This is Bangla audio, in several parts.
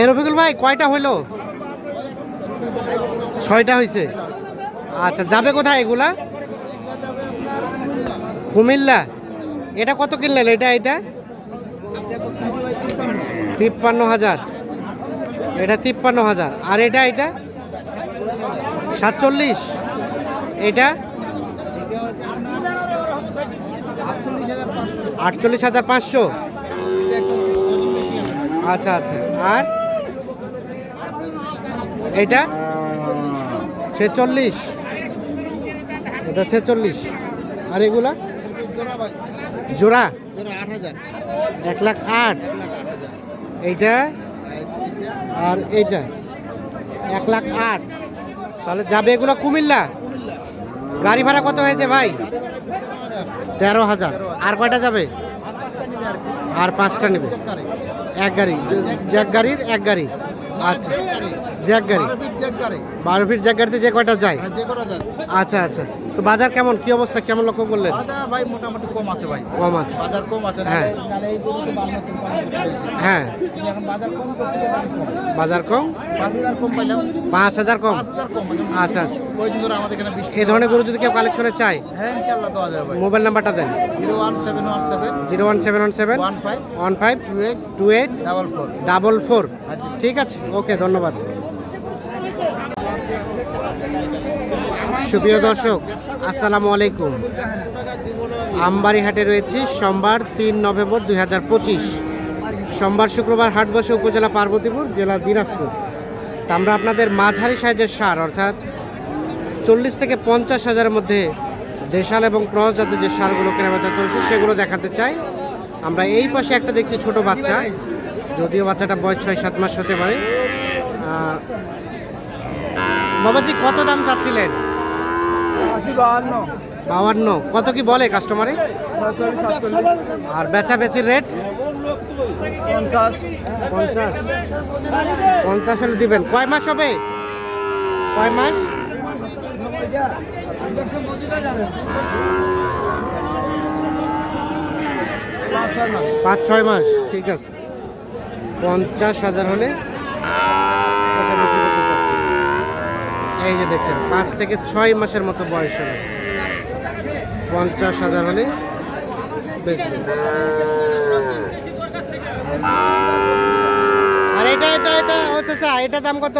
এ রফিকুল ভাই, কয়টা হইল? ছয়টা হয়েছে আচ্ছা যাবে কোথায় এগুলা? কুমিল্লা। এটা কত কিনলেন? এটা এটা? তিপ্পান্ন হাজার। এটা তিপ্পান্ন হাজার। আর এটা এটা? সাতচল্লিশ। এটা? আটচল্লিশ হাজার পাঁচশো। আচ্ছা আচ্ছা। আর? এটা ছেচল্লিশ। এটা ছেচল্লিশ। আর এগুলা? জোড়া? এক লাখ আট। এইটা? আর এইটা? এক লাখ আট। তাহলে যাবে এগুলো কুমিল্লা? গাড়ি ভাড়া কত হয়েছে ভাই? তেরো হাজার। আর কয়টা যাবে? আর পাঁচটা নেবে। এক গাড়ি। এক গাড়ির এক গাড়ি। আচ্ছা। জ্যাক গাড়ি? বারো ফিট জ্যাক গাড়িতে যে কয়টা যায়? যে করা যায়। আচ্ছা আচ্ছা। তো বাজার কেমন? কি অবস্থা? কেমন লক্ষ্য করলেন? ভাই মোটামুটি কম আছে ভাই। কম আছে। বাজার কম আছে। হ্যাঁ। হ্যাঁ। বাজার কম পাঁচ হাজার কম আচ্ছা আচ্ছা। এই ধরনের গরু যদি কেউ কালেকশনে চায়? হ্যাঁ মোবাইল নাম্বারটা দেন। Zero one seven one seven zero one seven one seven, one five two eight two eight, double four. Double four. ঠিক আছে, ওকে, ধন্যবাদ। সুপ্রিয় দর্শক, আসসালামু আলাইকুম। আমবাড়ি হাটে রয়েছি, সোমবার তিন নভেম্বর দুই হাজার পঁচিশ। সোমবার শুক্রবার হাট বসে উপজেলা পার্বতীপুর, জেলা দিনাজপুর। তা আমরা আপনাদের মাঝারি সাইজের সার, অর্থাৎ চল্লিশ থেকে পঞ্চাশ হাজারের মধ্যে দেশাল এবং ক্রস জাতের যে সারগুলো কেনাবেচা চলছে সেগুলো দেখাতে চাই। আমরা এই পাশে একটা দেখছি ছোট বাচ্চা যদিও বাচ্চাটা বয়স ছয় সাত মাস হতে পারে। বাবাজি কত দাম চাচ্ছিলেন? বাহান্ন। কত কি বলে কাস্টমারে? আর বেচা বেচির রেট? পঞ্চাশ। পঞ্চাশ। পঞ্চাশ হলে দিবেন। কয় মাস হবে? কয় মাস? পাঁচ ছয় মাস। পাঁচ ছয় মাস ঠিক আছে। পঞ্চাশ হাজার হলে। এই যে দেখছেন পাঁচ থেকে ছয় মাসের মতো বয়স হবে। পঞ্চাশ হাজার হলে। আর এটা এটা এটা হচ্ছে চা এটা দাম কত?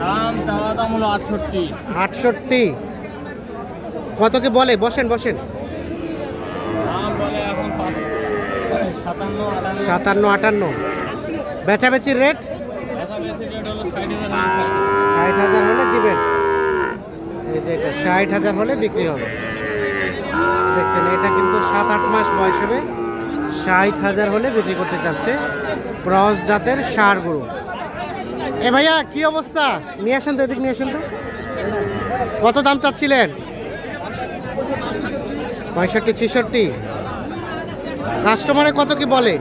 দাম চাওয়া দাম হলো আটষট্টি। আটষট্টি। কত কি বলে? বসেন বসেন। দাম বলে এখন সাতান্ন আটান্ন। সাতান্ন আটান্ন। বেচাবেচির রেট? ষাট হাজার ষাট হাজার হলে দিবেন। এই যে এটা ষাট হাজার হলে বিক্রি হবে। দেখছেন এটা কিন্তু সাত আট মাস বয়স হবে। ষাট হাজার হলে বিক্রি করতে চাচ্ছে ক্রস জাতের সার গরু। এ ভাইয়া, কি অবস্থা? নিয়ে আসেন তো, এদিক নিয়ে আসেন তো। কত দাম চাচ্ছিলেন? পঁয়ষট্টি, ছেষট্টি। কাস্টমারে কত কি বলে?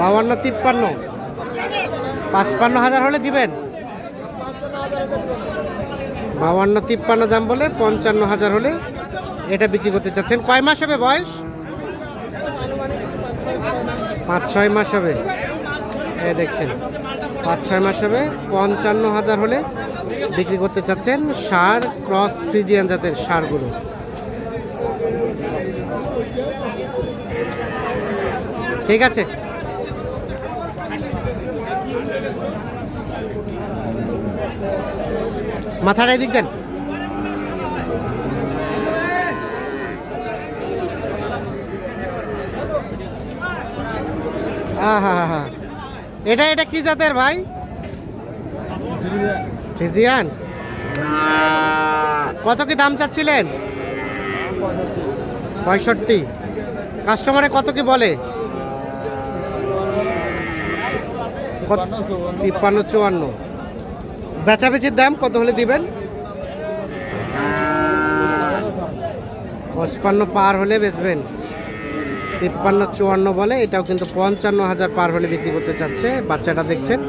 বাউান্ন, তিপ্পান্ন। পাঁচপান্ন হাজার হলে দিবেন? বাউান্ন, তিপ্পান্ন দাম বলে পঞ্চান্ন হাজার হলে এটা বিক্রি করতে চাচ্ছেন। কয় মাস হবে বয়স? পাঁচ ছয় মাস হবে। এ দেখছেন। পাঁচ, ছয় মাস হবে। পঞ্চান্ন হাজার হলে বিক্রি করতে চাচ্ছেন সার ক্রস ফ্রিজিয়ান জাতের সারগুলো ঠিক আছে। মাথাটা এদিক দেন। হ্যাঁ হ্যাঁ হা। এটা এটা কি জাতের ভাই? ফিজিয়ান কত কি দাম চাচ্ছিলেন? পঁয়ষট্টি। কাস্টমারে কত কি বলে? তিপ্পান্ন, চুয়ান্ন। বেচাবেচির দাম কত হলে দিবেন? পঁচপান্ন পার হলে বেচবেন। তিপ্পান্ন চুয়ান্ন বলে, এটাও কিন্তু পঞ্চান্ন হাজার পার হলে বিক্রি করতে চাচ্ছে। বাচ্চাটা দেখছেন,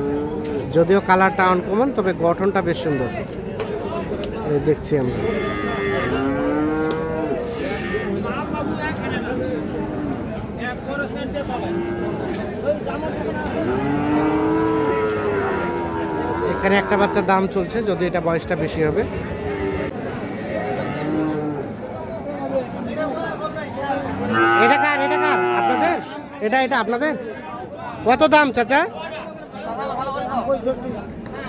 যদিও কালারটা অনকমন তবে গঠনটা বেশ সুন্দর। দেখছি আমরা। এখানে একটা বাচ্চার দাম চলছে, যদি এটা বয়সটা বেশি হবে। এটা এটা আপনাদের? কত দাম, চাচা?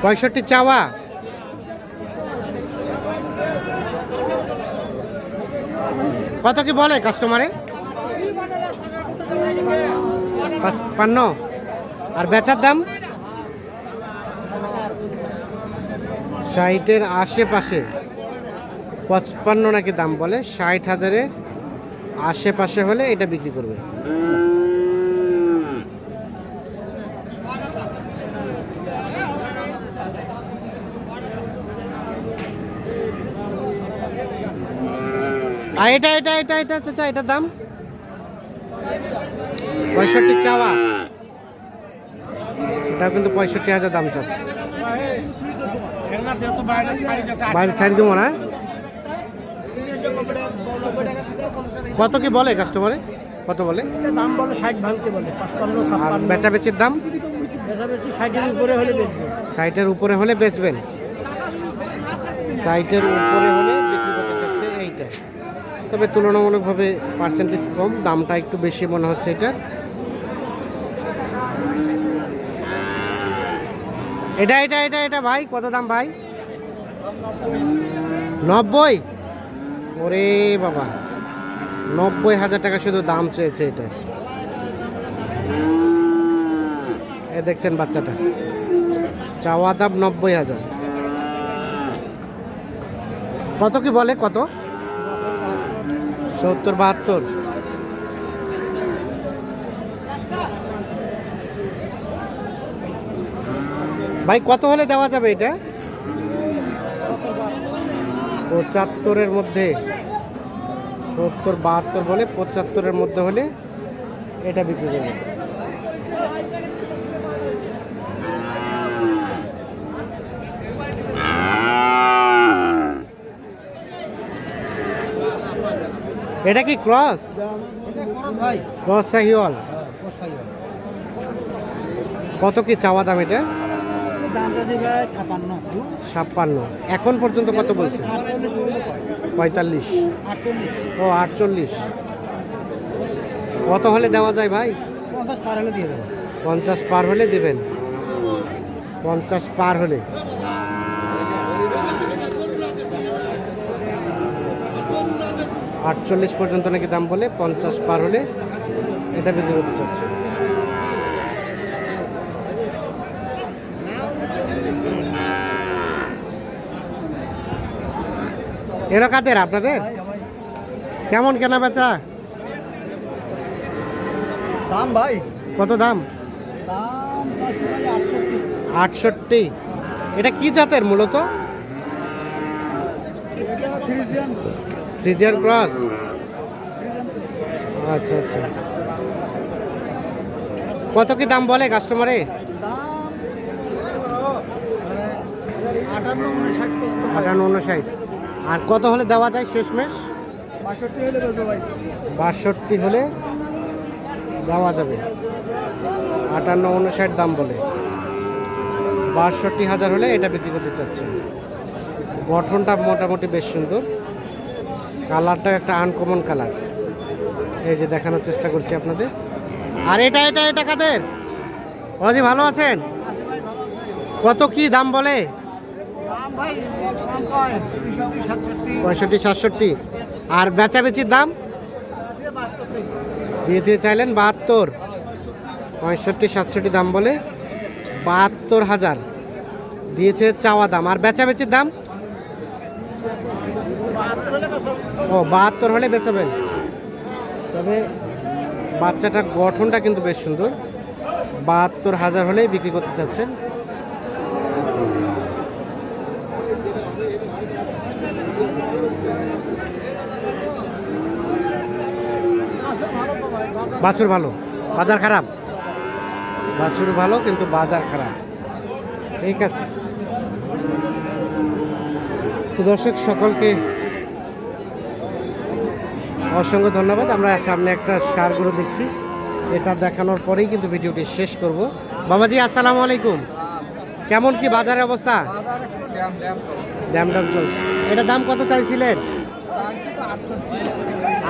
পঁয়ষট্টি চাওয়া। কত কি বলে কাস্টমারে? পান্ন। আর বেচার দাম? ষাটের আশেপাশে। পঁচপান্ন নাকি দাম বলে, ষাট হাজারের আশেপাশে হলে এটা বিক্রি করবে। আর এটা এটা এটা এটা চাচা এটার দাম? পঁয়ষট্টি চাওয়া। এটাও কিন্তু পঁয়ষট্টি হাজার দাম চাচ্ছে। বাইরে ছাড়ি দেবো না কত কি বলে কাস্টমারে কত বলে? দাম বলে ষাট ভাঙতে বলে আর বেচাবেচির দাম? ষাটের উপরে হলে বেচবে। সাইটের উপরে হলে বেচবেন। সাইটের উপরে হলে বিক্রি করতে চাচ্ছে এইটা তবে তুলনামূলকভাবে পার্সেন্টেজ কম, দামটা একটু বেশি মনে হচ্ছে এটা। এটা এটা এটা এটা ভাই, কত দাম ভাই? নব্বই? ওরে বাবা, নব্বই হাজার টাকা শুধু দাম চেয়েছে এটা। এ দেখছেন বাচ্চাটা। চাওয়া দাম নব্বই হাজার। কত কি বলে, কত? সত্তর, বাহাত্তর। ভাই, কত হলে দেওয়া যাবে এটা? পঁচাত্তরের মধ্যে। সত্তর, বাহাত্তর বলে পঁচাত্তরের মধ্যে হলে এটা বিক্রি করবে। এটা কি ক্রস? ক্রস সাহিওয়াল কত কি চাওয়া দাম এটা? ছাপান্ন। ছাপ্পান্ন। এখন পর্যন্ত কত বলছে? পঁয়তাল্লিশ। ও আটচল্লিশ। কত হলে দেওয়া যায় ভাই? পঞ্চাশ পার হলে দিয়ে দেবো। পঞ্চাশ পার হলে দেবেন। পঞ্চাশ পার হলে। আটচল্লিশ পর্যন্ত নাকি দাম বলে পঞ্চাশ পার হলে এটা বিক্রি করতে চাচ্ছে। এরা কাদের আপনাদের? কেমন কেনা বেচা? দাম ভাই। কত দাম? আটষট্টি। এটা কি জাতের মূলত? ফ্রিজিয়ান ক্রস আচ্ছা আচ্ছা। কত কি দাম বলে কাস্টমারে আটান্ন উনষাট আর কত হলে দেওয়া যায় শেষমেশ? বাষট্টি হলে দেওয়া যাবে। আটান্ন উনষাট দাম বলে। বাষট্টি হাজার হলে এটা বিক্রি করতে চাচ্ছেন। গঠনটা মোটামুটি বেশ সুন্দর। কালারটা একটা আনকমন কালার। এই যে দেখানোর চেষ্টা করছি আপনাদের। আর এটা এটা এটা কাদের? অজি, ভালো আছেন? কত কি দাম বলে? পঁয়ষট্টি, সাতষট্টি। আর বেচাবেচির দাম? দিয়ে দিতে চাইলেন বাহাত্তর। পঁয়ষট্টি, সাতষট্টি দাম বলে বাহাত্তর হাজার। দিয়েছে চাওয়া দাম। আর বেচাবেচির দাম? ও, বাহাত্তর হলে বেচাবেন তবে বাচ্চাটার গঠনটা কিন্তু বেশ সুন্দর। বাহাত্তর হাজার হলেই বিক্রি করতে চাচ্ছেন। বাছুর ভালো, বাজার খারাপ। বাছুর ভালো, কিন্তু বাজার খারাপ। ঠিক আছে। তো দর্শক, সকলকে অসংখ্য ধন্যবাদ। আমরা সামনে একটা সারগুলো দেখছি। এটা দেখানোর পরেই কিন্তু ভিডিওটি শেষ করব। বাবাজি, আসসালামু আলাইকুম। কেমন কি বাজারের অবস্থা? ড্যাম ড্যাম চলছে। এটা দাম কত চাইছিলেন?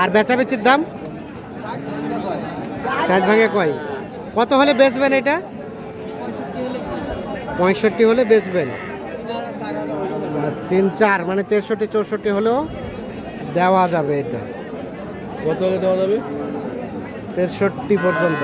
আর বেচাবেচির দাম? ষাট ভাঙে কয়। কত হলে বেচবেন এটা? পঁয়ষট্টি হলে বেচবেন। তিন চার মানে তেষট্টি, চৌষট্টি হলেও দেওয়া যাবে এটা। কত দেওয়া যাবে? তেষট্টি পর্যন্ত।